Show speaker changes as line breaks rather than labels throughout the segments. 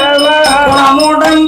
குணமுடன்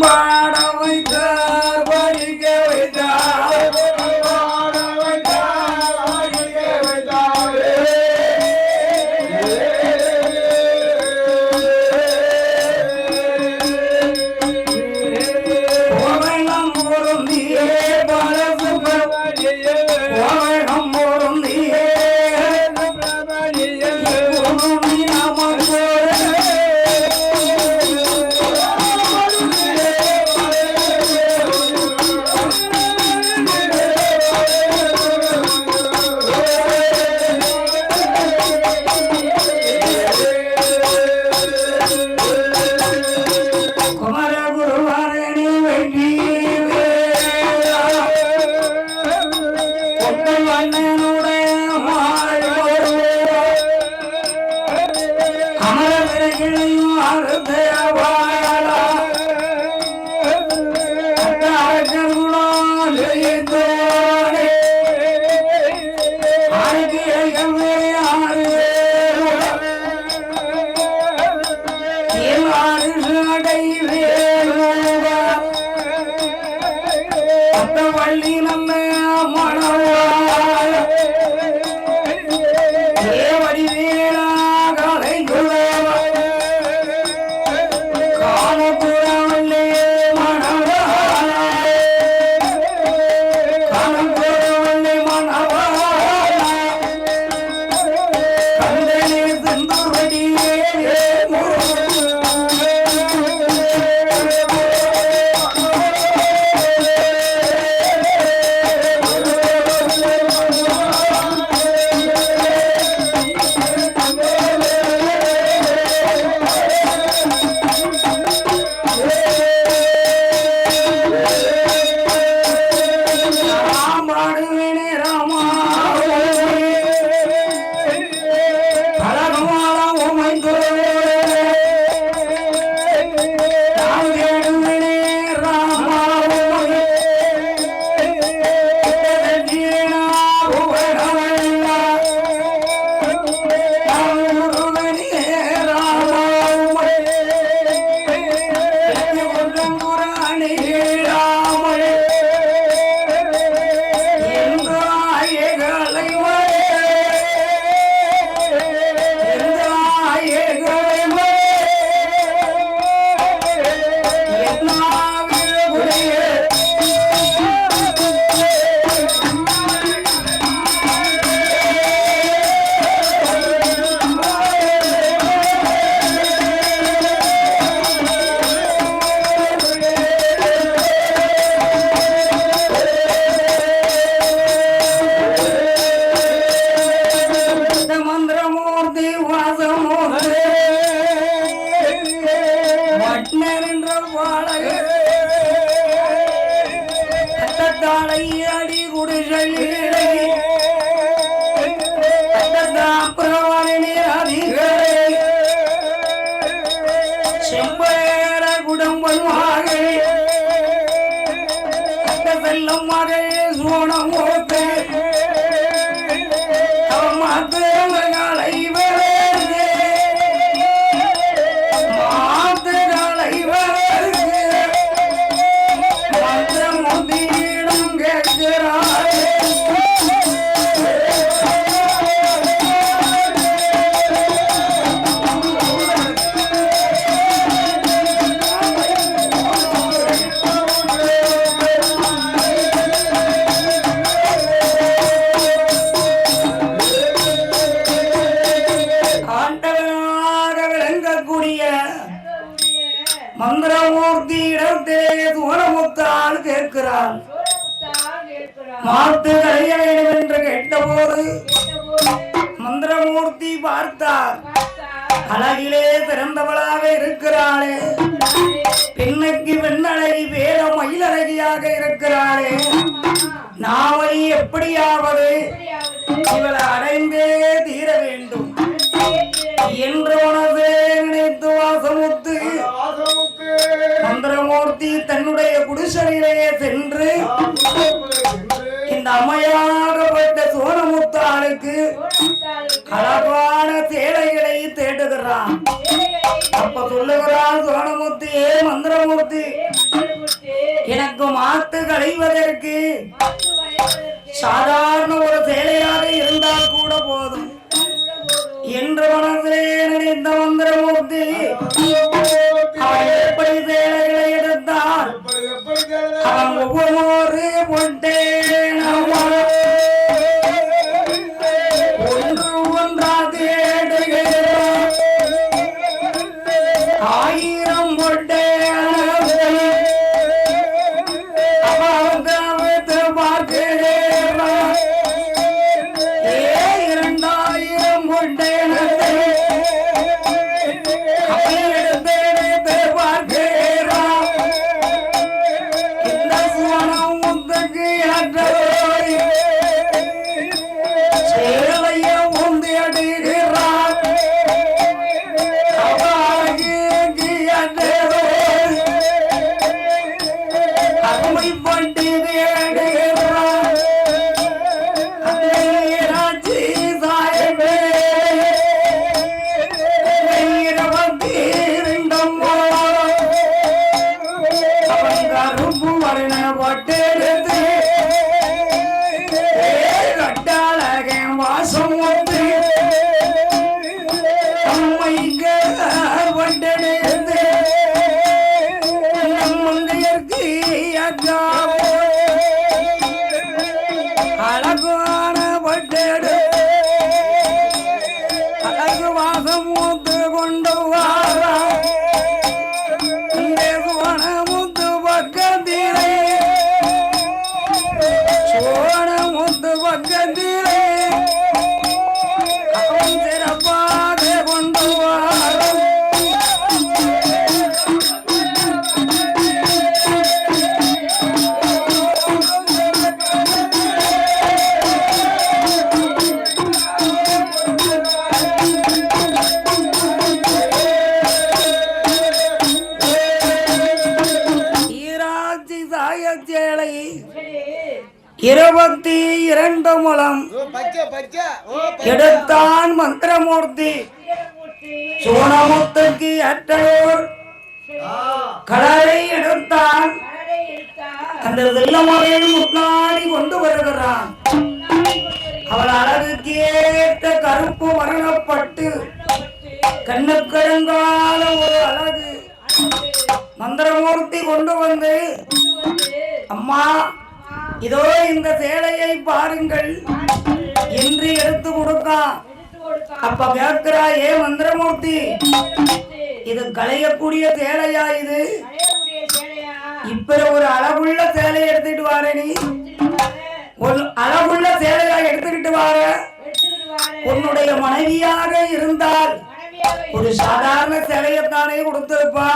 இடத்திலே தூரமுத்தால் கேட்கிறாள். மாத்து களைய வேண்டும் என்று கேட்டபோது மந்திரமூர்த்தி பார்த்தார். அழகிலே பிறந்தவளாக இருக்கிறாளே. பெண்ணுக்கு பெண்ணழகி வேத மயிலழகியாக இருக்கிறாளே. நாவலி எப்படியாவது இவளை அடைந்தே தீர வேண்டும். என்று உனது நினைத்து வாசமுத்து மந்திரமூர்த்தி தன்னுடைய குடிசனிலே சென்று இந்த அம்மையாகப்பட்ட சோனமுத்தாளுக்கு அழகான சேலைகளை தேடுகிறான். அப்ப சொல்லுகிறான் சோனமுத்தி ஏ மந்திரமூர்த்தி எனக்கு மாத்து களைவதற்கு சாதாரண ஒரு சேலையாக இருந்தால் அவன் இருபத்தி இரண்டு முலம் எடுத்தான் மந்திரமூர்த்தி. சோனமுத்துக்கு அற்றோர். கடலை எடுத்தான். அந்த வெள்ளமலையில் முன்னாடி கொண்டு வருகிறான். அவள் அழகுக்கு ஏற்ற கருப்பு வர்ணப்பட்டு கண்ணுக்கருங்கால ஒரு அழகு. மந்திரமூர்த்தி கொண்டு வந்து அம்மா இதோ இந்த சேலையை பாருங்கள். என்று எடுத்து கொடுக்கான் அப்ப கேட்கிறா ஏ மந்திரமூர்த்தி இது களையக்கூடிய சேலையா இது? இப்ப ஒரு அளவுள்ள சேலையை எடுத்துட்டு வார நீ. ஒரு அளவுள்ள சேலையா எடுத்துக்கிட்டு வார. உன்னுடைய மனைவியாக இருந்தால் ஒரு சாதாரண சேலையத்தானே கொடுத்திருப்பா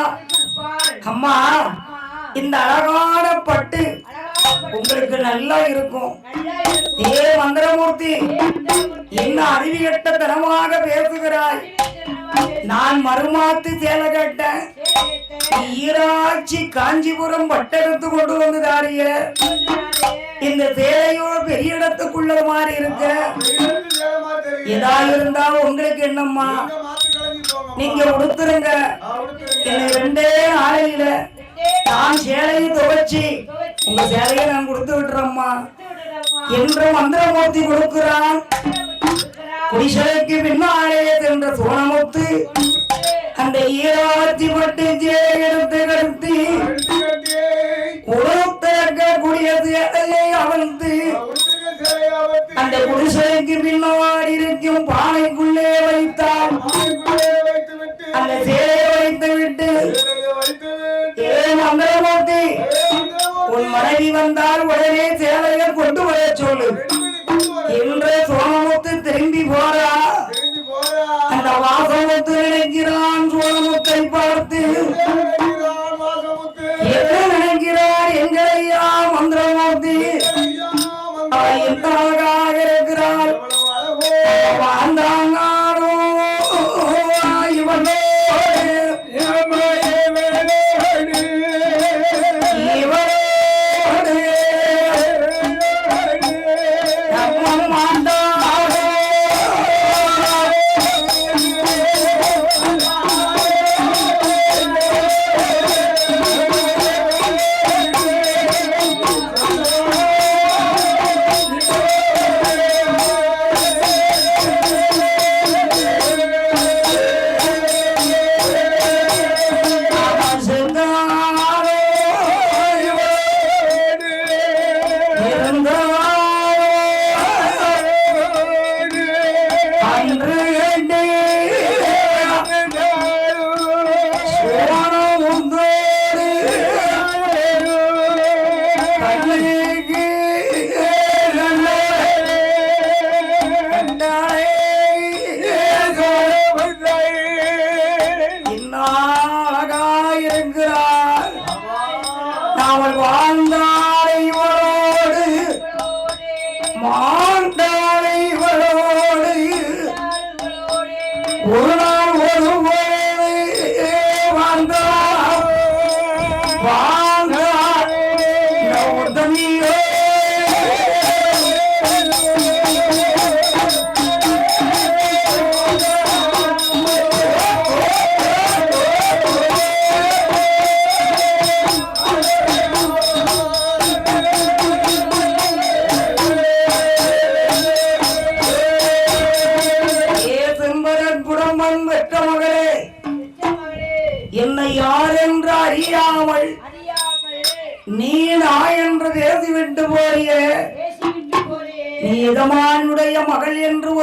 அம்மா இந்த அழகான பட்டு உங்களுக்கு நல்லா இருக்கும். ஏ மந்திரமூர்த்தி என்ன அறிவியட்ட தனமாக பேசுகிறாய்? நான் மறுமாத்து சேலை கேட்டேன். ஈராட்சி காஞ்சிபுரம் பட்டெடுத்து கொண்டு வந்து தாரிய இந்த சேலையோ பெரிய இடத்துக்குள்ள மாதிரி இருக்க. எதா இருந்தா உங்களுக்கு என்னம்மா? நீங்க உடுத்துருங்க. என்னை ரெண்டே நாளையில நான் சேலையை துவைச்சி உங்க சேலையை நான் கொடுத்து விட்டுறம்மா என்று மந்திரமூர்த்தி கொடுக்கிறான். குடிசலைக்கு பின்னாலே சென்ற சோனமுத்து அந்த ஈராட்சி பட்டு சேலை எடுத்து கடத்தி உடுத்திருக்கக்கூடிய சேலையை அவிழ்த்து அந்த குடிசைக்கு பின்னாடி இருக்கும் பானைக்குள்ளே வைத்தான். அந்த சேலையை வைத்து விட்டு மந்திரமூர்த்தி உன் மனைவி வந்தால் உடனே சேலையை கொண்டு வர சொல்லு. என்று சோமமுத்து திரும்பி போறா. அந்த வாசமுத்து நினைக்கிறான்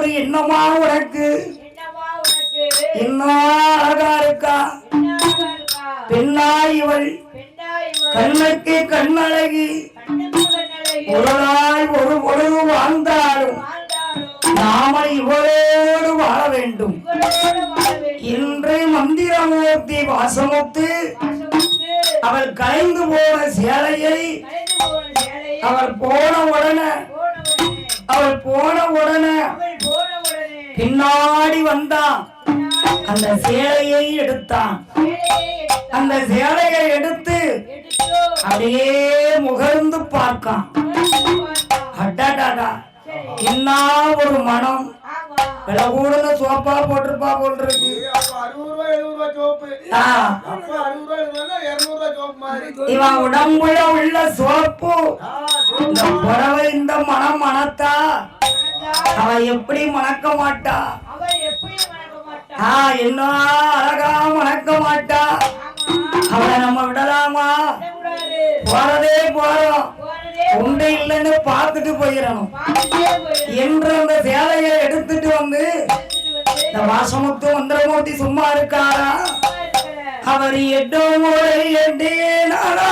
ஒரு எண்ணமா உனக்கு. என்ன அழகா இருக்கா? பெண்ணா இவள். கண்ணுக்கு கண்ணழகி. நாள் ஒரு பொழுது வாழ்ந்தாலும் நாம இவளோடு வாழ வேண்டும். இன்று மந்திரமூர்த்தி வாசமுத்து அவள் கலைந்து போன சேலையை அவள் போன உடனே அவள் போன உடனே பின்னாடி வந்தான். அந்த சேலையை எடுத்தான். அந்த சேலையை எடுத்து அப்படியே முகர்ந்து பார்க்கான். அடாடாடா. என்ன ஒரு மனம். விலை கூடுன சோப்பா போட்டிருப்பா போல் இருக்கு. இவன் உடம்புல உள்ள சோப்பு. இந்த புடவை இந்த மனம் மணத்தா? அவ எப்படி மணக்க மாட்டா? ஆ என்ன அழகா மணக்க மாட்டா? அவளை நம்ம விடலாமா? போறதே போறோம். உண்டு இல்லைன்னு பார்த்துட்டு போயிடணும். என்று அந்த சேலையை வந்து இந்த வாசமுத்து மந்திரமூர்த்தி சும்மா இருக்காரா? அவர் எட்டு முறை எட்டு நாளா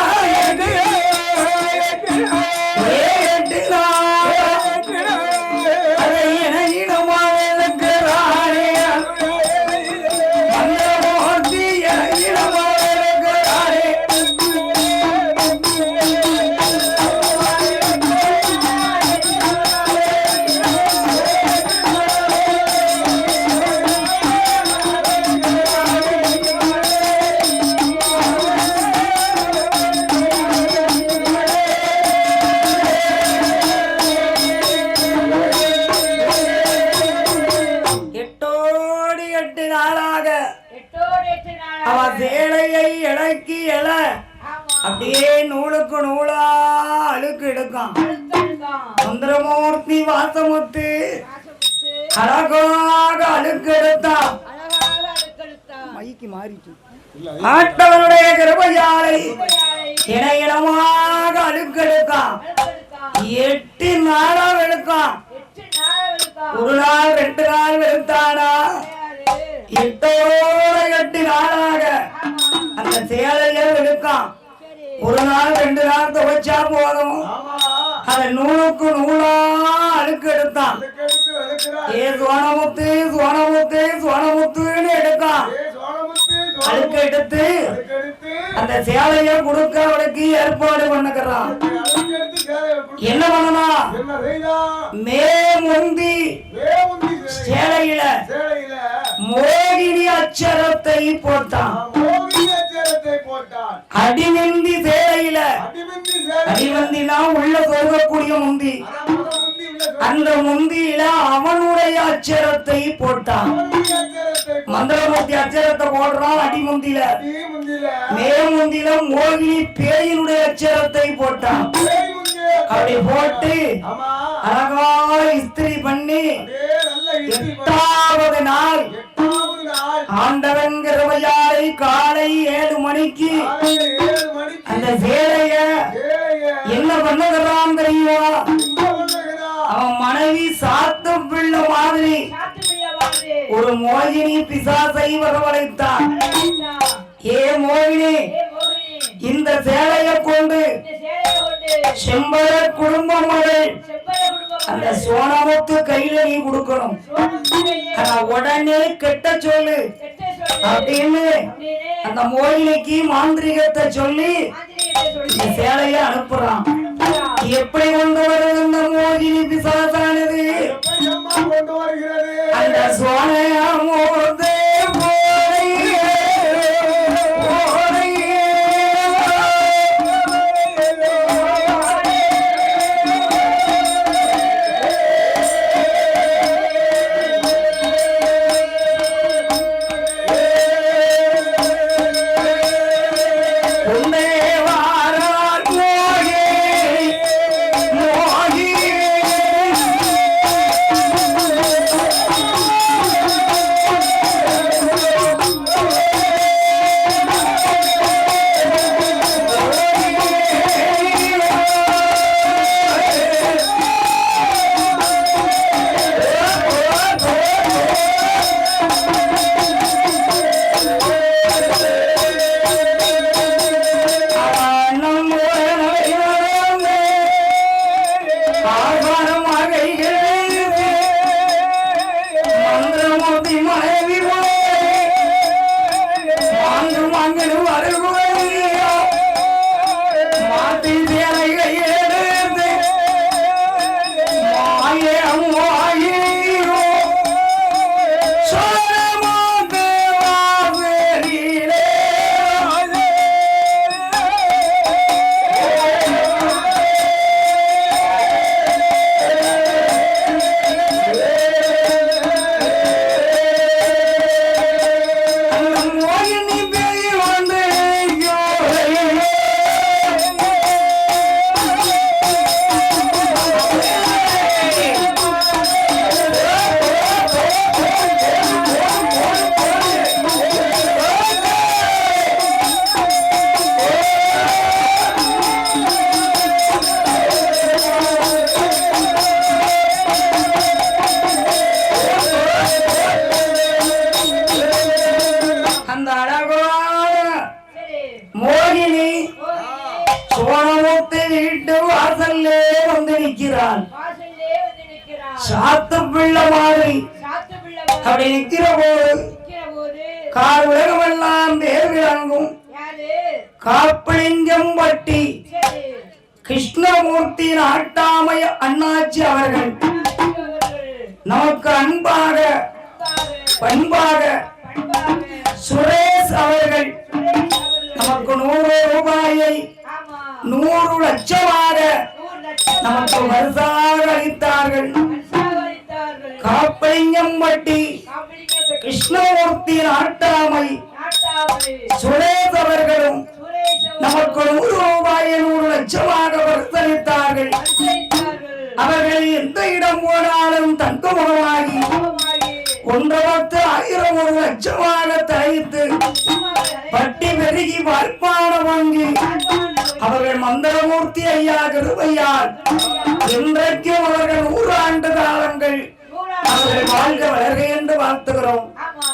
அவ சேலையை இழக்கி எழ. அப்படியே நூலுக்கு நூலா அழுக்கு எடுக்கும். சுந்தரமூர்த்தி வாசமுத்து அழகாக அழுக்கு எடுத்தா மைக்கு மாறிட்டு. ஆட்டவனுடைய கிருபையாலை இனமாக அழுக்கு எடுக்கான் எட்டு நாளா வெளுக்கான் ஒரு நாள் ரெண்டு நாள் வெளுத்தானா? எட்டோட எட்டு நாளாக அந்த சேலையை வெளுக்கான் ஒரு நாள் ரெண்டு நாள் துவைச்சா போதும் அதை நூலுக்கு நூலா அழுக்கு எடுத்தான். ஏ சோனமுத்து சோனமுத்து சோனமுத்துன்னு எடுக்கான்
சோழமுத்து,
அழுக்கு. எடுத்து அந்த சேலையை கொடுக்க அவளுக்கு ஏற்பாடு
கொடுத்து
என்ன
செய்தா?
மே முந்தி சேலையில அச்சரத்தை போட்டான். அடிமிந்தி சேலையில அடிமந்தினா உள்ள சொருகக்கூடிய முந்தி அந்த முந்தியில அவனுடைய அச்சரத்தை போட்டான். மந்திரமூர்த்தி அச்சரத்தை போடுறான் அடிமுந்தியில மேமுந்தில மோகினி பேயினுடைய அச்சரத்தை போட்டான். அப்படி போட்டு
ஆமா.
அழகா இஸ்திரி பண்ணி எட்டாவது நாள். ஆண்டவன் கிருபையாலை காலை ஏழு மணிக்கு. அந்த சேலைய என்ன பண்ணுகிறான் தெரியுமா? அவன் மனைவி சாத்து பிள்ளை மாதிரி. ஒரு மோகினி பிசாசை வரவழைத்தான் ஏ மோகினி இந்த சேலையை கொண்டு செம்பர குடும்ப மகள் அந்த சோனமுத்து கையில நீ கொடுக்கணும். ஆனா உடனே கெட்ட சொல்லு. அப்படின்னு அந்த மோகினிக்கு மாந்திரிகத்தை சொல்லி இந்த சேலைய அனுப்புறான். எப்படி கொண்டு வருது இந்த மோகினி பிசாசானது? அந்த சோனையாமோதே போதையே, சோழமுத்து வீட்டு வாசல்லே வந்து
நிற்கிறார்.
சாத்து பிள்ளை மாதிரி. அப்படி
நிற்கிற போது
கால் உலகமெல்லாம் பேர் விளங்கும்? காப்பிளிங்கம் பட்டி. கிருஷ்ணமூர்த்தி நாட்டாமைய அண்ணாச்சி அவர்கள். நமக்கு அன்பாக பண்பாக சுரேஷ் அவர்கள். நமக்கு நூறு ரூபாயை. நூறு லட்சமாக நமக்கு வருஷாக அளித்தார்கள்
பரிசாவளித்தார்கள்.
காப்பிளிங்கம் பட்டி
காப்பிடிக்கப்பட்ட
கிருஷ்ணமூர்த்தி நாட்டாமை. சுரேஷ் அவர்களும் நமக்கு நூறு ரூபாயை நூறு லட்சமாக வருத்தளித்தார்கள். அவர்கள் எந்த இடம் போனாலும் தங்கமுகமாகி
கோபமாகி,
ஒன்றவத்து ஆயிரம் ஒரு லட்சமாக
சும்மாவே
பட்டி பெருகி வாய்ப்பான வாங்கி அவர்கள் மந்திரமூர்த்தி ஐயா கருவையார் இன்றைக்கும் அவர்கள் நூறாண்டு காலங்கள் அவர்கள் வாழ்க வளர்க என்று வாழ்த்துகிறோம்
ஆமா.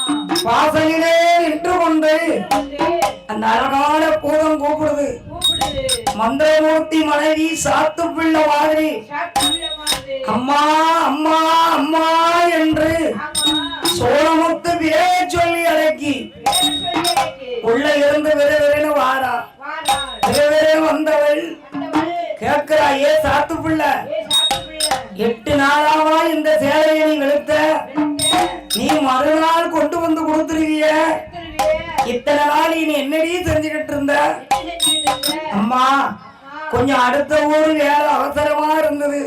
வாசலிலே நின்று கொண்டு அந்த அழகான பூதம் கூப்பிடுது. மந்திரமூர்த்தி மனைவி சாத்து பிள்ளை மாதிரி.
சாத்து
அம்மா அம்மா அம்மா என்று சோழமுத்து பேர் சொல்லி அடக்கி. உள்ள இருந்து விறுவிறுன்னு வாரா
வாராள்.
வந்தவள் கேட்கிறா ஏ சாத்து பிள்ளை. எட்டு நாளாவா இந்த சேலையை நீ வெளுத்த நீ மறுநாள் கொண்டு வந்து கொடுத்துருவிய இத்தனை நாள் நீ என்னடி செஞ்சுக்கிட்டு இருந்த? அம்மா கொஞ்சம் அடுத்த ஊர் வேலை அவசரமா இருந்தது.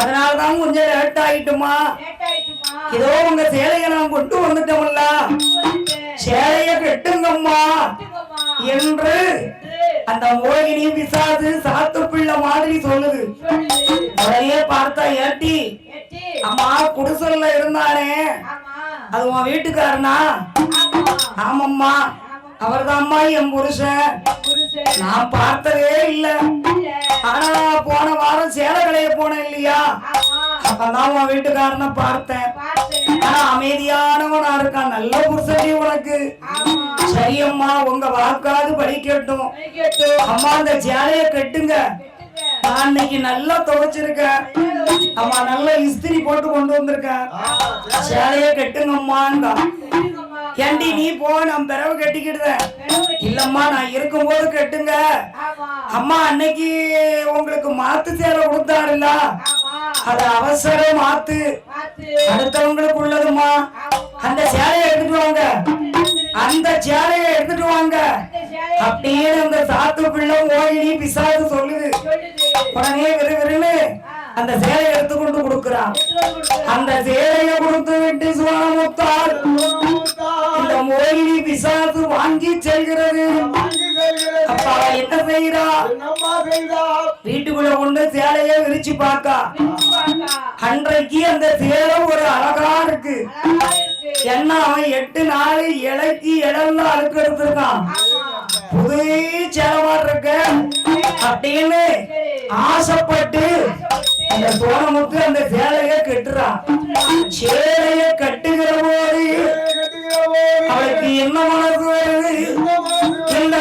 அதனாலதான் கொஞ்சம் லேட் ஆயிட்டுமா? ஏதோ உங்க சேலையை நான் கொண்டு வந்துட்டோம்ல. சேலைய கெட்டுங்கம்மா. என்று அந்த மோகினி பிசாது சாத்து பிள்ளை மாதிரி சொல்லுது. உடனே பார்த்தா ஏட்டி அம்மா குடிசல்ல இருந்தானே. அது உன் வீட்டுக்காரனா? ஆமாம்மா. ஆமம்மா என் புருஷன். நான் பார்த்ததே இல்ல. ஆனா போன வாரம் சேலை கடைய போனேன் இல்லையா? அப்பதான் உன் வீட்டுக்காரனை பார்த்தேன். ஆனா அமைதியானவனா இருக்கான். நல்ல புருஷடி உனக்கு. சரியம்மா உங்க வாக்காது படிக்கட்டும். அம்மா அந்த சேலைய கட்டுங்க. அன்னைக்கு நல்லா துவைச்சிருக்கேன். அம்மா நல்லா இஸ்திரி போட்டு கொண்டு வந்திருக்கேன் சேலைய கட்டுங்கம்மாங்க ஏண்டி நீ போ நான் பிறவு கட்டிக்கிடுத. இல்லம்மா நான் இருக்கும்போது கட்டுங்க. அம்மா அன்னைக்கு உங்களுக்கு மாத்து சேலை கொடுத்தாருல்ல. அது அவசர மாத்து. அடுத்தவங்களுக்கு உள்ளதுமா. அந்த சேலையை எடுத்துட்டு வாங்க. அந்த சேலையை எடுத்துட்டு வாங்க.
அப்படின்னு
அப்படியே அந்த சாத்து பிள்ளை ஓயினி பிசாது சொல்லுது. உடனே விறுவிறுன்னு அந்த சேலையை எடுத்து கொண்டு கொடுக்குறான். அந்த சேலையை கொடுத்து விட்டு சுவாமுத்தால் இந்த மோகினி பிசாசு வாங்கி செல்கிறது. அப்ப அவ என்ன செய்யறா? வீட்டுக்குள்ள கொண்டு சேலையை விரிச்சு பார்க்கா. அன்றைக்கு அந்த சேலை ஒரு அழகா இருக்கு. என்ன அவன் எட்டு நாள் இலைக்கு இடம்ல அழுக்கு எடுத்திருக்கான். புது சேலமா இருக்க அப்படின்னு ஆசைப்பட்டு அந்த சோனமுத்து அந்த சேலையை கட்டுறான். சேலையை கட்டுகிற போது அவளுக்கு என்ன மனசு வருது?
இந்த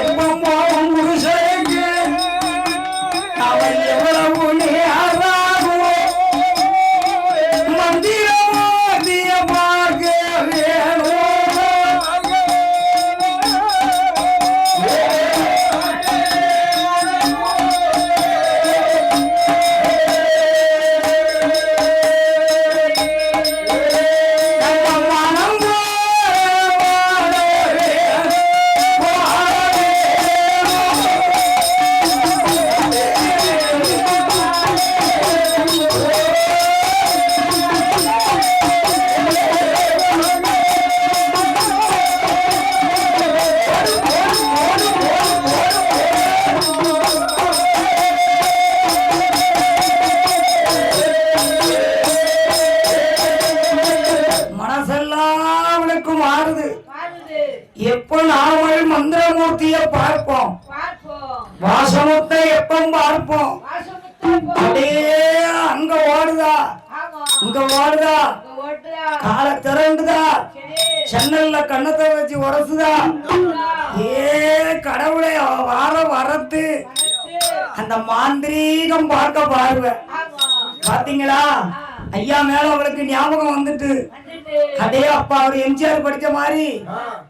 அவன் எப்போ நாமல் மந்திரமூர்த்திய பார்ப்போம்
பார்ப்போம்.
வாசமுத்தை எப்ப பார்ப்போம். அப்படியே அங்க ஓடுதா. இங்க ஓடுதா. காலை திறண்டுதா
சரி.
ஜன்னல்ல கண்ணத்தை வச்சு உரசுதா. ஏ கடவுளை வார வரத்து. அந்த மாந்திரீகம் பார்க்க பார்வை
ஆமா.
பாத்தீங்களா ஐயா மேல அவளுக்கு ஞாபகம் வந்துட்டு. அதே அப்பா அவர் எம்ஜிஆர் படிச்ச மாதிரி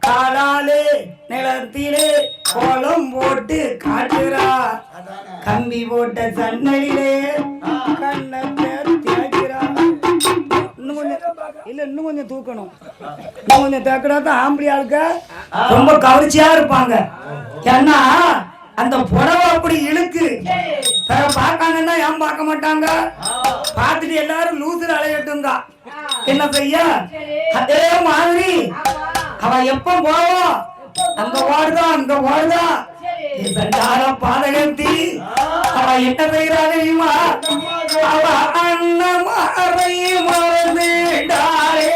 காலாலே நிலத்திலே கோலம் போட்டு காட்டுறா. கம்பி போட்ட சன்னலிலே இன்னும் கொஞ்சம் இல்ல இன்னும் கொஞ்சம் தூக்கணும். இன்னும் கொஞ்சம் தேக்கடா தான் ஆம்பளை ஆளுக்க ரொம்ப கவர்ச்சியா இருப்பாங்க. ஏன்னா அந்த புடவை அப்படி இழுக்கு. பார்க்காங்கன்னா ஏன் பார்க்க மாட்டாங்க? பார்த்துட்டு எல்லாரும் லூசுல அலையட்டுங்க. என்ன செய்ய. அதே மாதிரி. அவன் எப்ப போவோம் அங்க ஓடுதா? அங்க ஓடுதா. சண்டார பாதகத்தி அவன் என்ன செய்யறா தெரியுமா? அவ அண்ணமாரை மறந்துட்டாரே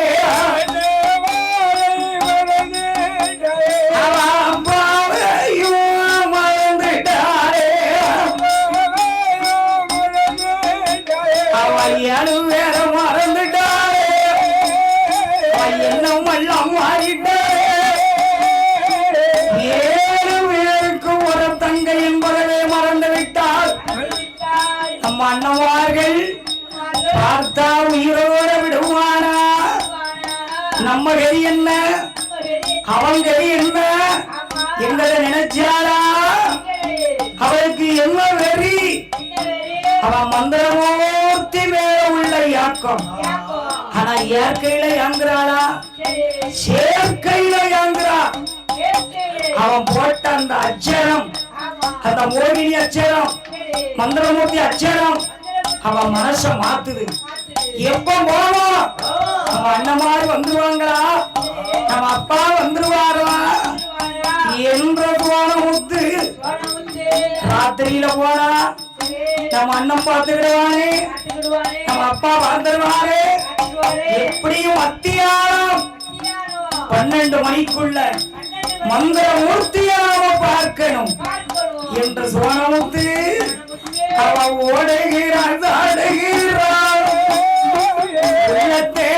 நம் அண்ணவார்கள் பார்த்தா உயிரோட விடுவானா? நம்ம கதி என்ன? அவன் கதி என்ன? எங்களை நினைச்சாரா அவளுக்கு என்ன வெறி? அவன் மந்திரமூர்த்தி மேல உள்ள யாக்கம். ஆனா இயற்கையில யாங்குறாளா சேர்க்கையில யாங்குறா அவன் போட்ட அந்த அச்சரம் அந்த மோகினி அச்சரம் மந்திரமூர்த்தி அச்சரம் அவன் மனச மாத்துது. எப்ப போவோம் நம்ம அண்ணன் மாதிரி வந்துருவாங்களா? நம்ம அப்பா வந்துருவாரா? என்ற போன முத்து ராத்திரியில போனா நம்ம அண்ணன் பார்த்துக்கிடுவானே? நம்ம அப்பா பார்த்துருவாரு? எப்படியும் அத்தியாரம் பன்னெண்டு மணிக்குள்ள மந்திர மூர்த்தியை நாம பார்க்கணும். என்று சோனமுத்து
முத்தியே,
அவ ஓடுகிறாள் தாடுகிறாள் உள்ளத்தை